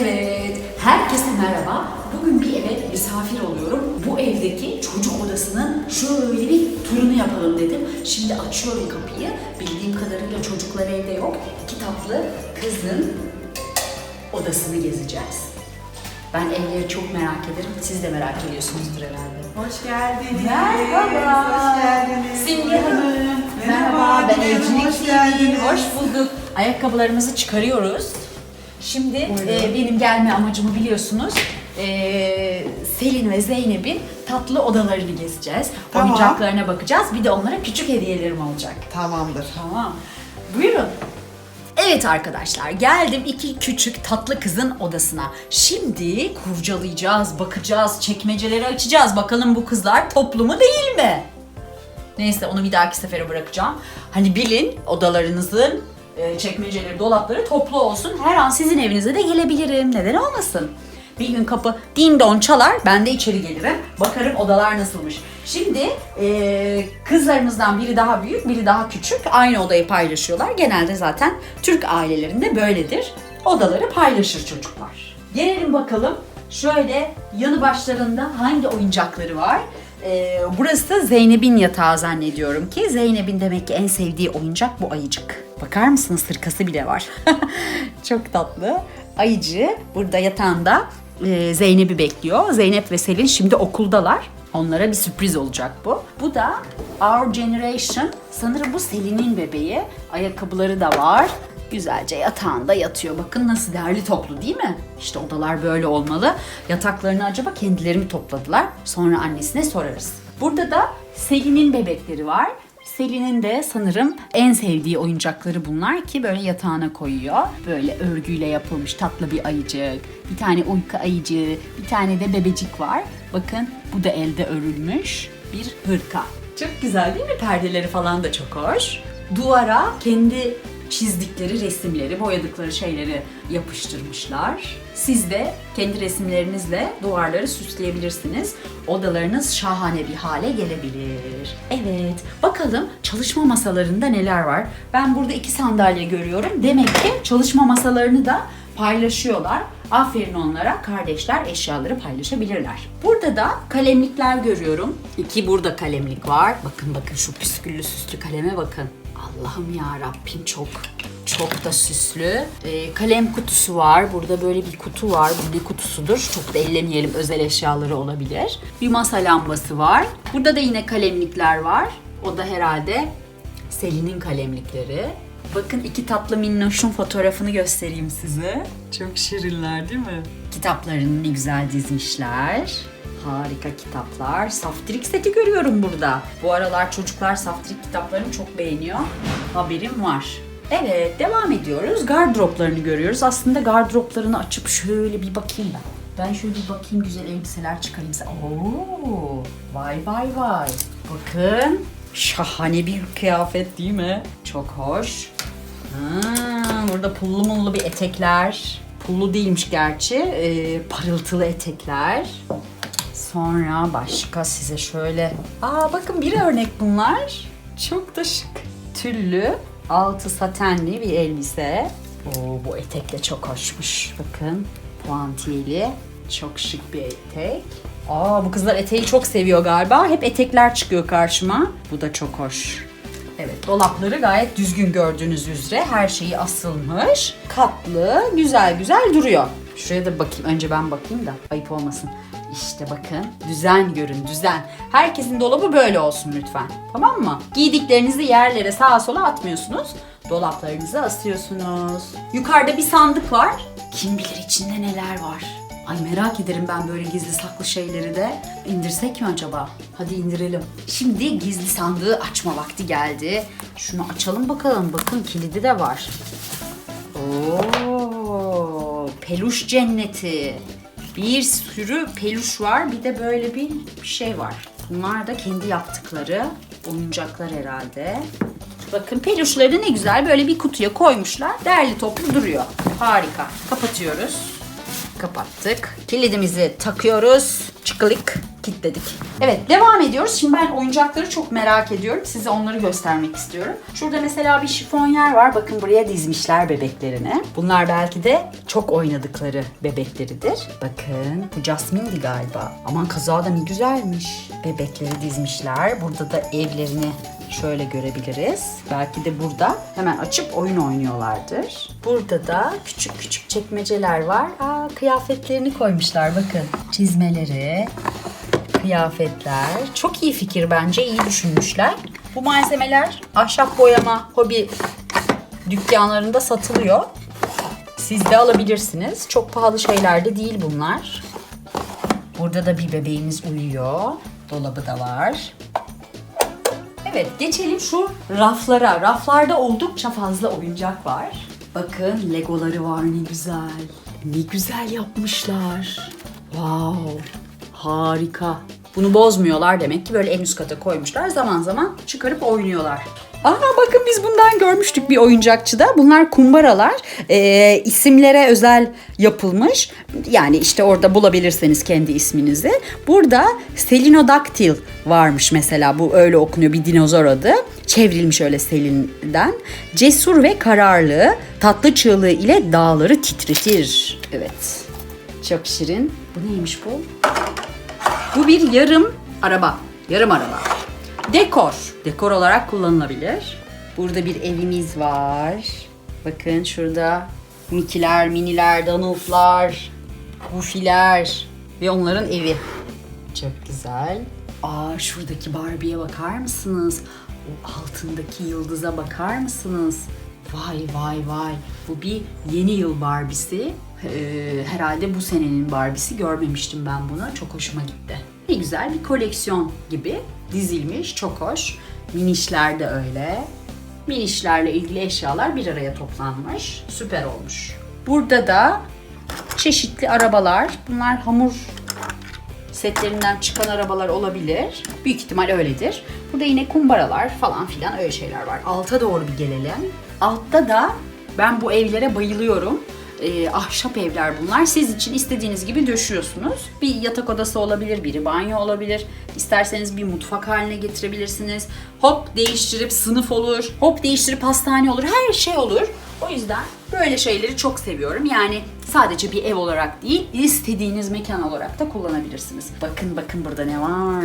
Evet, herkese merhaba. Bugün bir eve misafir oluyorum. Bu evdeki çocuk odasının şöyle bir turunu yapalım dedim. Şimdi açıyorum kapıyı. Bildiğim kadarıyla çocuklar evde yok. İki tatlı kızın odasını gezeceğiz. Ben evleri çok merak ederim. Siz de merak ediyorsunuzdur herhalde. Hoş geldiniz. Merhaba. Hoş geldiniz. Simge Hanım. Merhaba, Ben canım, Evcilik hoş geldiniz. Hoş bulduk. Ayakkabılarımızı çıkarıyoruz. Şimdi e, benim gelme amacımı biliyorsunuz. E, Selin ve Zeynep'in tatlı odalarını gezeceğiz. Tamam. Oyuncaklarına bakacağız. Bir de onlara küçük hediyelerim olacak. Tamamdır. Tamam. Buyurun. Evet arkadaşlar geldim iki küçük tatlı kızın odasına. Şimdi kurcalayacağız, bakacağız, çekmeceleri açacağız. Bakalım bu kızlar toplu mu değil mi? Neyse onu bir dahaki sefere bırakacağım. Hani bilin odalarınızın çekmeceleri, dolapları toplu olsun. Her an sizin evinize de gelebilirim. Neden olmasın? Bir gün kapı din don çalar, ben de içeri gelirim. Bakarım odalar nasılmış. Şimdi e, kızlarımızdan biri daha büyük, biri daha küçük. Aynı odayı paylaşıyorlar. Genelde zaten Türk ailelerinde böyledir. Odaları paylaşır çocuklar. Gelelim bakalım şöyle yanı başlarında hangi oyuncakları var? Ee, burası da Zeynep'in yatağı zannediyorum ki. Zeynep'in demek ki en sevdiği oyuncak bu ayıcık. Bakar mısınız sırkası bile var. Çok tatlı. Ayıcı burada yatağında e, Zeynep'i bekliyor. Zeynep ve Selin şimdi okuldalar. Onlara bir sürpriz olacak bu. Bu da Our Generation. Sanırım bu Selin'in bebeği. Ayakkabıları da var. Güzelce yatağında yatıyor. Bakın nasıl derli toplu değil mi? İşte odalar böyle olmalı. Yataklarını acaba kendileri mi topladılar? Sonra annesine sorarız. Burada da Selin'in bebekleri var. Selin'in de sanırım en sevdiği oyuncakları bunlar ki böyle yatağına koyuyor. Böyle örgüyle yapılmış tatlı bir ayıcık, bir tane uyku ayıcığı, bir tane de bebecik var. Bakın bu da elde örülmüş bir hırka. Çok güzel değil mi? Perdeleri falan da çok hoş. Duvara kendi çizdikleri resimleri, boyadıkları şeyleri yapıştırmışlar. Siz de kendi resimlerinizle duvarları süsleyebilirsiniz. Odalarınız şahane bir hale gelebilir. Evet, bakalım çalışma masalarında neler var? Ben burada iki sandalye görüyorum. Demek ki çalışma masalarını da paylaşıyorlar. Aferin onlara kardeşler eşyaları paylaşabilirler. Burada da kalemlikler görüyorum. İki burada kalemlik var. Bakın bakın şu püsküllü süslü kaleme bakın. Allah'ım ya Rabbim çok çok da süslü. Ee, kalem kutusu var. Burada böyle bir kutu var. Bu ne kutusudur? Çok da ellemeyelim. Özel eşyaları olabilir. Bir masa lambası var. Burada da yine kalemlikler var. O da herhalde Selin'in kalemlikleri. Bakın iki tatlı minnoşun fotoğrafını göstereyim size. Çok şirinler değil mi? Kitaplarını ne güzel dizmişler. Harika kitaplar. Saftirik seti görüyorum burada. Bu aralar çocuklar saftirik kitaplarını çok beğeniyor. Haberim var. Evet devam ediyoruz. Gardıroplarını görüyoruz. Aslında gardıroplarını açıp şöyle bir bakayım ben. Ben şöyle bir bakayım güzel elbiseler çıkarayım. Oo, vay vay vay. Bakın şahane bir kıyafet değil mi? Çok hoş. Hmm, burada pullu mullu bir etekler. Pullu değilmiş gerçi. Ee, parıltılı etekler. Sonra başka size şöyle... Aa bakın bir örnek bunlar. Çok da şık. Tüllü, altı satenli bir elbise. Oo, bu etek de çok hoşmuş. Bakın puantiyeli. Çok şık bir etek. Aa bu kızlar eteği çok seviyor galiba. Hep etekler çıkıyor karşıma. Bu da çok hoş. Evet dolapları gayet düzgün gördüğünüz üzere her şeyi asılmış. Katlı güzel güzel duruyor. Şuraya da bakayım. Önce ben bakayım da ayıp olmasın. İşte bakın düzen görün düzen. Herkesin dolabı böyle olsun lütfen. Tamam mı? Giydiklerinizi yerlere sağa sola atmıyorsunuz. Dolaplarınızı asıyorsunuz. Yukarıda bir sandık var. Kim bilir içinde neler var. Ay merak ederim ben böyle gizli saklı şeyleri de. İndirsek mi acaba? Hadi indirelim. Şimdi gizli sandığı açma vakti geldi. Şunu açalım bakalım. Bakın kilidi de var. Oo, peluş cenneti. Bir sürü peluş var. Bir de böyle bir şey var. Bunlar da kendi yaptıkları oyuncaklar herhalde. Bakın peluşları ne güzel böyle bir kutuya koymuşlar. Derli toplu duruyor. Harika. Kapatıyoruz. Kapattık. Kilidimizi takıyoruz. Çıkılık. Kilitledik. Evet devam ediyoruz. Şimdi ben oyuncakları çok merak ediyorum. Size onları göstermek istiyorum. Şurada mesela bir şifonyer var. Bakın buraya dizmişler bebeklerini. Bunlar belki de çok oynadıkları bebekleridir. Bakın bu Jasmine'di galiba. Aman kaza da ne güzelmiş. Bebekleri dizmişler. Burada da evlerini şöyle görebiliriz. Belki de burada hemen açıp oyun oynuyorlardır. Burada da küçük küçük çekmeceler var. Aa, kıyafetlerini koymuşlar bakın. Çizmeleri, kıyafetler. Çok iyi fikir bence. iyi düşünmüşler. Bu malzemeler ahşap boyama hobi dükkanlarında satılıyor. Siz de alabilirsiniz. Çok pahalı şeyler de değil bunlar. Burada da bir bebeğimiz uyuyor. Dolabı da var. Evet geçelim şu raflara. Raflarda oldukça fazla oyuncak var. Bakın legoları var ne güzel. Ne güzel yapmışlar. Wow. Harika. Bunu bozmuyorlar demek ki böyle en üst kata koymuşlar. Zaman zaman çıkarıp oynuyorlar. Aa bakın biz bundan görmüştük bir oyuncakçıda. Bunlar kumbaralar. Ee, isimlere özel yapılmış. Yani işte orada bulabilirseniz kendi isminizi. Burada Selinodactyl varmış mesela. Bu öyle okunuyor bir dinozor adı. Çevrilmiş öyle Selin'den. Cesur ve kararlı, tatlı çığlığı ile dağları titretir. Evet. Çok şirin. Bu neymiş bu? Bu bir yarım araba. Yarım araba. Dekor. Dekor olarak kullanılabilir. Burada bir evimiz var. Bakın şurada Mikiler, Miniler, Danuflar, Goofy'ler ve onların evi. Çok güzel. Aa şuradaki Barbie'ye bakar mısınız? O altındaki yıldıza bakar mısınız? Vay vay vay. Bu bir yeni yıl Barbie'si. Ee, herhalde bu senenin Barbie'si görmemiştim ben bunu. Çok hoşuma gitti. Ne güzel bir koleksiyon gibi dizilmiş. Çok hoş. Minişler de öyle. Minişlerle ilgili eşyalar bir araya toplanmış. Süper olmuş. Burada da çeşitli arabalar. Bunlar hamur setlerinden çıkan arabalar olabilir. Büyük ihtimal öyledir. Burada yine kumbaralar falan filan öyle şeyler var. Alta doğru bir gelelim. Altta da ben bu evlere bayılıyorum. Ee, ahşap evler bunlar. Siz için istediğiniz gibi döşüyorsunuz. Bir yatak odası olabilir, biri banyo olabilir. İsterseniz bir mutfak haline getirebilirsiniz. Hop değiştirip sınıf olur. Hop değiştirip hastane olur. Her şey olur. O yüzden böyle şeyleri çok seviyorum. Yani sadece bir ev olarak değil, istediğiniz mekan olarak da kullanabilirsiniz. Bakın bakın burada ne var?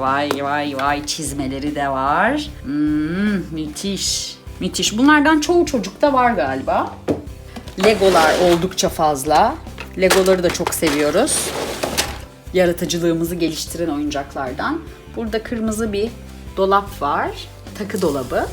Vay vay vay çizmeleri de var. Hmm, müthiş. Müthiş. Bunlardan çoğu çocukta var galiba. Legolar oldukça fazla. Legoları da çok seviyoruz. Yaratıcılığımızı geliştiren oyuncaklardan. Burada kırmızı bir dolap var. Takı dolabı.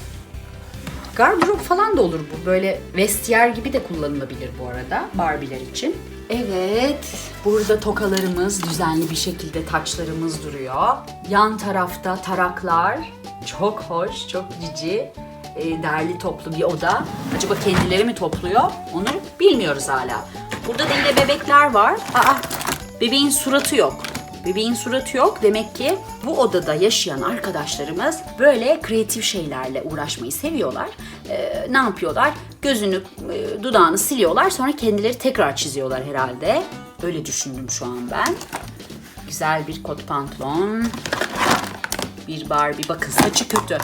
Gardırop falan da olur bu. Böyle vestiyer gibi de kullanılabilir bu arada Barbie'ler için. Evet, burada tokalarımız düzenli bir şekilde taçlarımız duruyor. Yan tarafta taraklar. Çok hoş, çok cici. E, derli toplu bir oda. Acaba kendileri mi topluyor? Onu bilmiyoruz hala. Burada da yine bebekler var. Aa, bebeğin suratı yok. Bebeğin suratı yok. Demek ki bu odada yaşayan arkadaşlarımız böyle kreatif şeylerle uğraşmayı seviyorlar. Ee, ne yapıyorlar? Gözünü, e, dudağını siliyorlar. Sonra kendileri tekrar çiziyorlar herhalde. Öyle düşündüm şu an ben. Güzel bir kot pantolon. Bir Barbie. Bakın saçı kötü.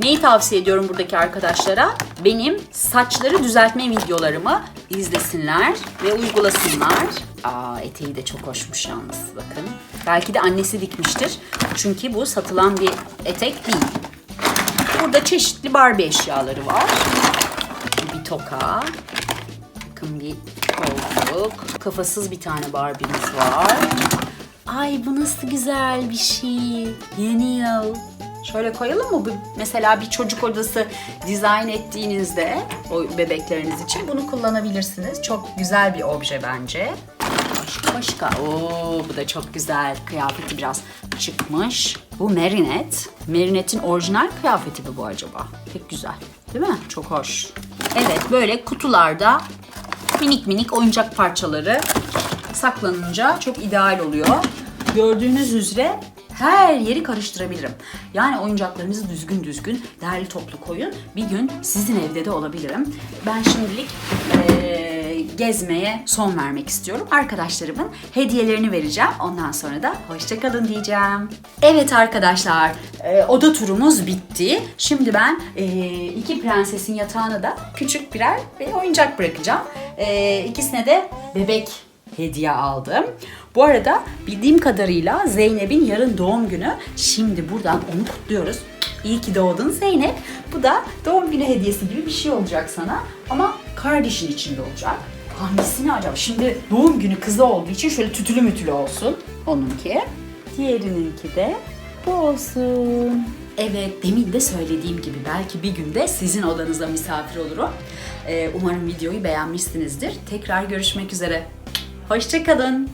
Neyi tavsiye ediyorum buradaki arkadaşlara? Benim saçları düzeltme videolarımı izlesinler ve uygulasınlar. Aa eteği de çok hoşmuş yalnız bakın. Belki de annesi dikmiştir. Çünkü bu satılan bir etek değil. Burada çeşitli Barbie eşyaları var. Bir toka. Bakın bir koltuk. Kafasız bir tane Barbie'miz var. Ay bu nasıl güzel bir şey. Yeni yıl. Şöyle koyalım mı? Mesela bir çocuk odası dizayn ettiğinizde o bebekleriniz için bunu kullanabilirsiniz. Çok güzel bir obje bence. Başka başka. Oo bu da çok güzel. Kıyafeti biraz çıkmış. Bu Merinet. Merinet'in orijinal kıyafeti mi bu acaba? Pek güzel. Değil mi? Çok hoş. Evet böyle kutularda minik minik oyuncak parçaları saklanınca çok ideal oluyor. Gördüğünüz üzere her yeri karıştırabilirim. Yani oyuncaklarınızı düzgün düzgün derli toplu koyun. Bir gün sizin evde de olabilirim. Ben şimdilik bir gezmeye son vermek istiyorum. Arkadaşlarımın hediyelerini vereceğim. Ondan sonra da hoşçakalın diyeceğim. Evet arkadaşlar, e, oda turumuz bitti. Şimdi ben e, iki prensesin yatağına da küçük birer bir oyuncak bırakacağım. E, ikisine de bebek hediye aldım. Bu arada bildiğim kadarıyla Zeynep'in yarın doğum günü. Şimdi buradan onu kutluyoruz. İyi ki doğdun Zeynep. Bu da doğum günü hediyesi gibi bir şey olacak sana. Ama kardeşin içinde olacak. Hangisini acaba? Şimdi doğum günü kızı olduğu için şöyle tütülü mütülü olsun. Onunki. Diğerininki de bu olsun. Evet, demin de söylediğim gibi belki bir günde sizin odanızda misafir olurum. Ee, umarım videoyu beğenmişsinizdir. Tekrar görüşmek üzere. Hoşçakalın.